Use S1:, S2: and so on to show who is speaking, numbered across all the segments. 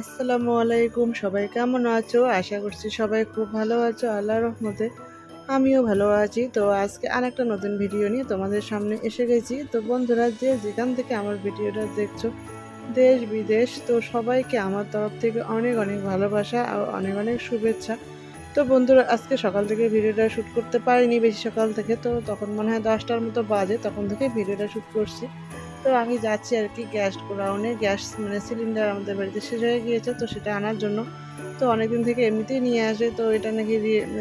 S1: আসসালামু আলাইকুম, সবাই কেমন আছো? আশা করছি সবাই খুব ভালো আছো আল্লাহ রহমতে আমিও ভালো আছি। তো আজকে আরেকটা নতুন ভিডিও নিয়ে তোমাদের সামনে এসে গেছি। তো বন্ধুরা, যে যেখান থেকে আমার ভিডিওটা দেখছ, দেশ বিদেশ, তো সবাইকে আমার তরফ থেকে অনেক অনেক ভালোবাসা আর অনেক অনেক শুভেচ্ছা। তো বন্ধুরা, আজকে সকাল থেকে ভিডিওটা শ্যুট করতে পারিনি বেশি সকাল থেকে। তো তখন মনে হয় দশটার মতো বাজে, তখন থেকে ভিডিওটা শ্যুট করছি। তো আমি যাচ্ছি আর কি গ্যাস গোডাউনে গ্যাস মানে সিলিন্ডার আমাদের বাড়িতে শেষ হয়ে গিয়েছে, তো সেটা আনার জন্য। তো অনেকদিন থেকে এমনিতেই নিয়ে আসে, তো এটা নাকি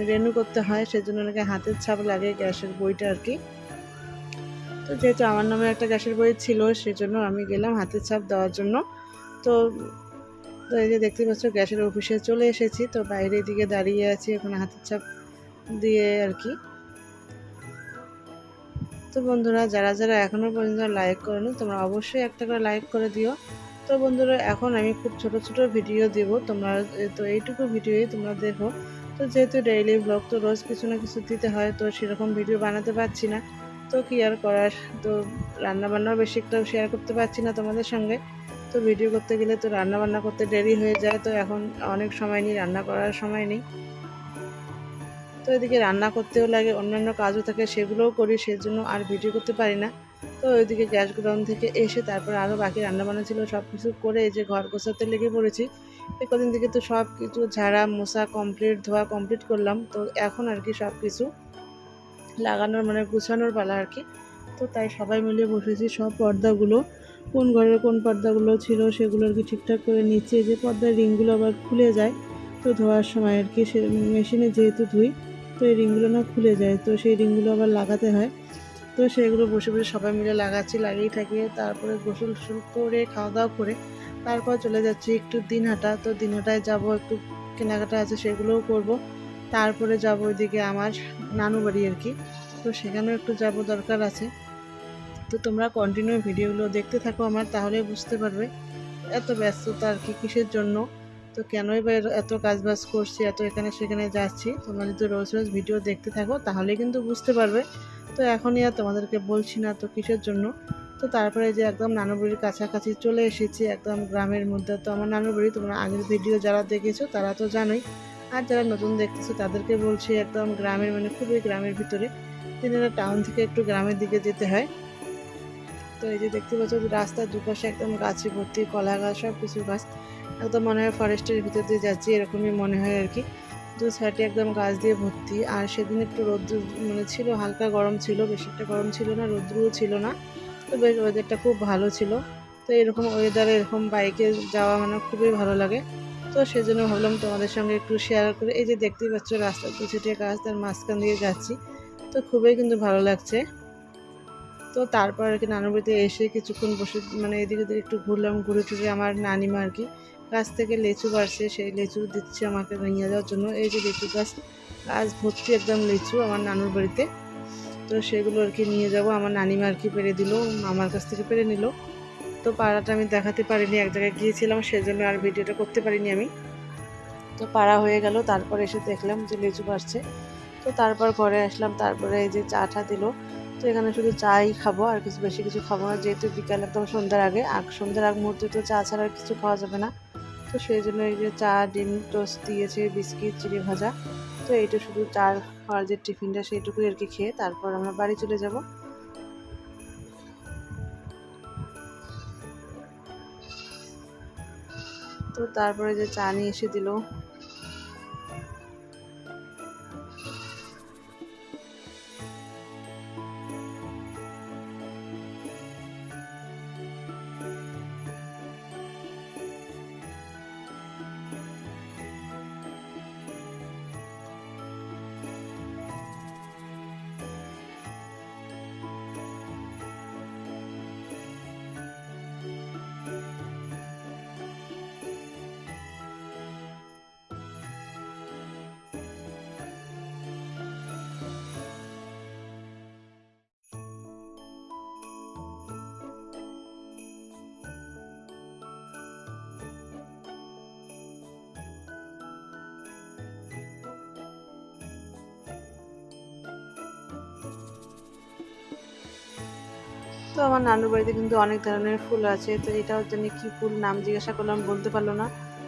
S1: রেনু করতে হয়, সেজন্য নাকি হাতের ছাপ লাগে গ্যাসের বইটা আর কি। তো যেহেতু আমার নামে একটা গ্যাসের বই ছিল, সেজন্য আমি গেলাম হাতের ছাপ দেওয়ার জন্য। তো তো এই যে দেখতে পাচ্ছ, গ্যাসের অফিসে চলে এসেছি, তো বাইরের দিকে দাঁড়িয়ে আছি, ওখানে হাতের ছাপ দিয়ে আর কি। তো বন্ধুরা, যারা যারা এখনও পর্যন্ত লাইক করেনি, তোমরা অবশ্যই একটা করে লাইক করে দিও। তো বন্ধুরা, এখন আমি খুব ছোট ছোট ভিডিও দেব। তোমরা তো এইটুকু ভিডিওই তোমরা দেখো। তো যেহেতু ডেইলি ব্লগ তো রোজ কিছু না কিছু দিতে হয়, তো সেরকম ভিডিও বানাতে পারছি না। তো কি আর করার? তো রান্নাবান্নাও বেশি একটা শেয়ার করতে পারছি না তোমাদের সঙ্গে। তো ভিডিও করতে গেলে তো রান্নাবান্না করতে দেরি হয়ে যায়। তো এখন অনেক সময় নেই রান্না করার সময় নেই। তো এদিকে রান্না করতেও লাগে, অন্যান্য কাজও থাকে, সেগুলোও করি, সেজন্য আর ভিডিও করতে পারি না। তো ওইদিকে গ্যাস গোডাউন থেকে এসে তারপর আরও বাকি রান্না রান্নাবান্না ছিল সব কিছু করে এই যে ঘর গোছাতে লেগে পড়েছি। এই কদিন থেকে তো সব কিছু ঝাড়া, মোছা কমপ্লিট ধোয়া কমপ্লিট করলাম। তো এখন আর কি সব কিছু লাগানোর মানে গুছানোর পালা আর কি। তো তাই সবাই মিলে বসেছি সব পর্দাগুলো, কোন ঘরের কোন পর্দাগুলো ছিল সেগুলো আর কি ঠিকঠাক করে নিচ্ছে। যে পর্দার রিংগুলো আবার খুলে যায়, তো ধোয়ার সময় আর কি সে মেশিনে যেহেতু ধুই তো এই রিংগুলো না খুলে যায়, তো সেই রিংগুলো আবার লাগাতে হয়। তো সেগুলো বসে বসে সবাই মিলে লাগাচ্ছি, লাগিয়ে থাকি তারপরে গোসল টোসল করে খাওয়া দাওয়া করে তারপর চলে যাচ্ছি একটু দিনহাটা। তো দিনহাটায় যাব, একটু কেনাকাটা আছে সেগুলোও করব। তারপরে যাব ওইদিকে আমার নানু বাড়ি আর কি, তো সেখানেও একটু যাব দরকার আছে। তো তোমরা কন্টিনিউ ভিডিওগুলো দেখতে থাকো আমার, তাহলে বুঝতে পারবে এত ব্যস্ততা আর কি কিসের জন্য। তো কেনই বা এত কাজ বাজ করছি, এত এখানে সেখানে যাচ্ছি, তোমরা যদি রোজ রোজ ভিডিও দেখতে থাকো তাহলে কিন্তু বুঝতে পারবে। তো এখনই আর তোমাদেরকে বলছি না তো কিসের জন্য। তো তারপরে যে একদম নানুবাড়ির কাছাকাছি চলে এসেছি, একদম গ্রামের মধ্যে। তো আমার নানুবাড়ি তোমরা আগের ভিডিও যারা দেখেছ তারা তো জানোই। আর যারা নতুন দেখতেছো তাদেরকে বলছি একদম গ্রামের মানে খুবই গ্রামের ভিতরে। তিনারা টাউন থেকে একটু গ্রামের দিকে যেতে হয়। তো এই যে দেখতে পাচ্ছ রাস্তার দুপাশে একদম গাছে ভর্তি, কলা গাছ সব কিছু গাছ। একদম মনে হয় ফরেস্টের ভিতর দিয়ে যাচ্ছি, এরকমই মনে হয় আর কি। দু সাইডে একদম গাছ দিয়ে ভর্তি। আর সেদিন একটু রোদ্র মানে ছিল, হালকা গরম ছিল, বেশি একটা গরম ছিল না রৌদ্রও ছিল না। তো বেশ ওয়েদারটা খুব ভালো ছিল। তো এরকম ওয়েদারে এরকম বাইকে যাওয়া মানে খুবই ভালো লাগে। তো সেজন্য ভাবলাম তোমাদের সঙ্গে একটু শেয়ার করে, এই যে দেখতেই পাচ্ছ রাস্তার দু ছিটে গাছ, তার মাঝখান দিয়ে যাচ্ছি। তো খুবই কিন্তু ভালো লাগছে। তো তারপর আর কি নানুর বাড়িতে এসে কিছুক্ষণ বসে মানে এদিকে একটু ঘুরলাম, ঘুরে টুরে আমার নানিমা আর কি। গাছ থেকে লিচু বাড়ছে, সেই লিচু দিচ্ছে আমাকে নিয়ে যাওয়ার জন্য। এই যে লিচু গাছ গাছ ভর্তি একদম লিচু আমার নানুর বাড়িতে। তো সেগুলো আর কি নিয়ে যাব। আমার নানিমা আর কি পেরে দিল আমার কাছ থেকে পেরে নিল। তো পাড়াটা আমি দেখাতে পারিনি, এক জায়গায় গিয়েছিলাম, সেজন্য আর ভিডিওটা করতে পারিনি আমি। তো পাড়া হয়ে গেল, তারপর এসে দেখলাম যে লিচু বাড়ছে। তো তারপর ঘরে আসলাম, তারপরে এই যে চাটা দিল। তো এখানে শুধু চাই খাব, আর কিছু বেশি কিছু খাব না। যেহেতু বিকাল একদম সন্ধ্যার আগে, আগ সন্ধ্যার আগ মুহূর্তে তো চা ছাড়া আর কিছু খাওয়া যাবে না। তো সেই জন্য এই যে চা, ডিম, টোস্ট দিয়েছে, বিস্কিট, চিড়ি ভাজা। তো এইটা শুধু চার খাওয়ার যে টিফিনটা সেইটুকু আর কি খেয়ে তারপর আমরা বাড়ি চলে যাব। তো তারপরে যে চা নিয়ে এসে দিল। তো আমার নানুর বাড়িতে কিন্তু অনেক ধরনের ফুল আছে। তো এটাও জানি কি ফুল নাম জিজ্ঞাসা করলাম, বলতে পারল না।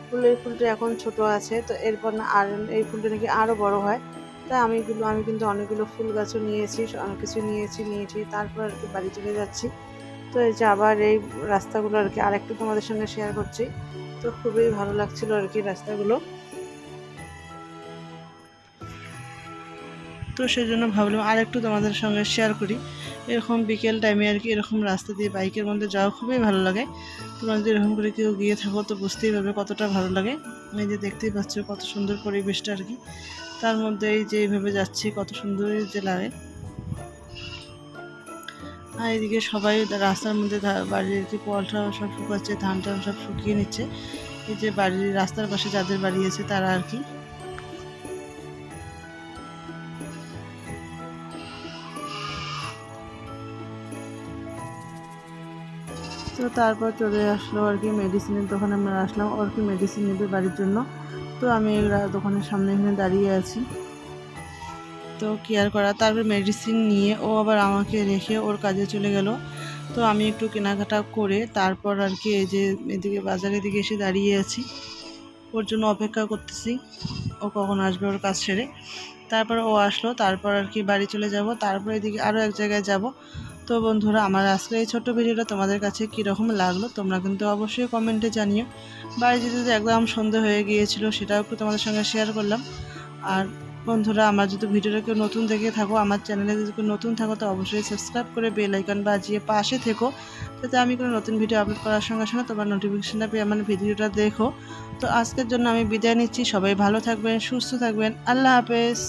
S1: ফুলের ফুলটা এখন ছোট আছে, তো এরপর না আর এই ফুলটা নাকি আরও বড় হয়। তাই আমি এগুলো আমি কিন্তু অনেকগুলো ফুল গাছও নিয়েছি, অনেক কিছু নিয়েছি নিয়েছি, তারপর আর কি বাড়ি চলে যাচ্ছি। তো এই যে আবার এই রাস্তাগুলো আর কি আরেকটু তোমাদের সঙ্গে শেয়ার করছি। তো খুবই ভালো লাগছিল আর কি রাস্তাগুলো। তো সেই জন্য ভাবলাম আর একটু তোমাদের সঙ্গে শেয়ার করি। এরকম বিকেল টাইমে আর কি এরকম রাস্তা দিয়ে বাইকের মধ্যে যাওয়া খুবই ভালো লাগে। তোমরা যদি এরকম করে কেউ গিয়ে থাকো তো বুঝতেই পারবে কতটা ভালো লাগে। এই যে দেখতেই পাচ্ছ কত সুন্দর পরিবেশটা আর কি। তার মধ্যে এই যে এইভাবে যাচ্ছি, কত সুন্দর যে লাগে। আর এদিকে সবাই রাস্তার মধ্যে বাড়ির কি পলটা সব শুকাচ্ছে ধান টান সব শুকিয়ে নিচ্ছে। এই যে বাড়ির, রাস্তার পাশে যাদের বাড়ি আছে তারা আর কি তো তারপর চলে আসলো আর কি মেডিসিনের দোকানে আমরা আসলাম আর কি মেডিসিন নেবে বাড়ির জন্য। তো আমি দোকানের সামনে এখানে দাঁড়িয়ে আছি। তো কেয়ার করা, তারপর মেডিসিন নিয়ে ও আবার আমাকে রেখে ওর কাজে চলে গেল। তো আমি একটু কেনাকাটা করে তারপর আর কি এই যে এদিকে বাজারের দিকে এসে দাঁড়িয়ে আছি। ওর জন্য অপেক্ষা করতেছি, ও কখন আসবে ওর কাজ সেরে। তারপর ও আসলো, তারপর আর কি বাড়ি চলে যাব, তারপর এদিকে আরও এক জায়গায় যাব। তো বন্ধুরা, আমার আজকের এই ছোট্ট ভিডিওটা তোমাদের কাছে কীরকম লাগল তোমরা কিন্তু অবশ্যই কমেন্টে জানিও। বাড়ি যেতে একদম সন্ধে হয়ে গিয়েছিল, সেটাও একটু তোমাদের সঙ্গে শেয়ার করলাম। আর বন্ধুরা, আমার যদি ভিডিওটা কেউ নতুন দেখে থাকো, আমার চ্যানেলে যদি কেউ নতুন থাকো, তো অবশ্যই সাবস্ক্রাইব করে বেল আইকন বাজিয়ে পাশে থেকো। যাতে আমি কোনো নতুন ভিডিও আপলোড করার সঙ্গে সঙ্গে তোমার নোটিফিকেশনটা পেয়ে আমার ভিডিওটা দেখো। তো আজকের জন্য আমি বিদায় নিচ্ছি। সবাই ভালো থাকবেন, সুস্থ থাকবেন। আল্লাহ হাফেজ।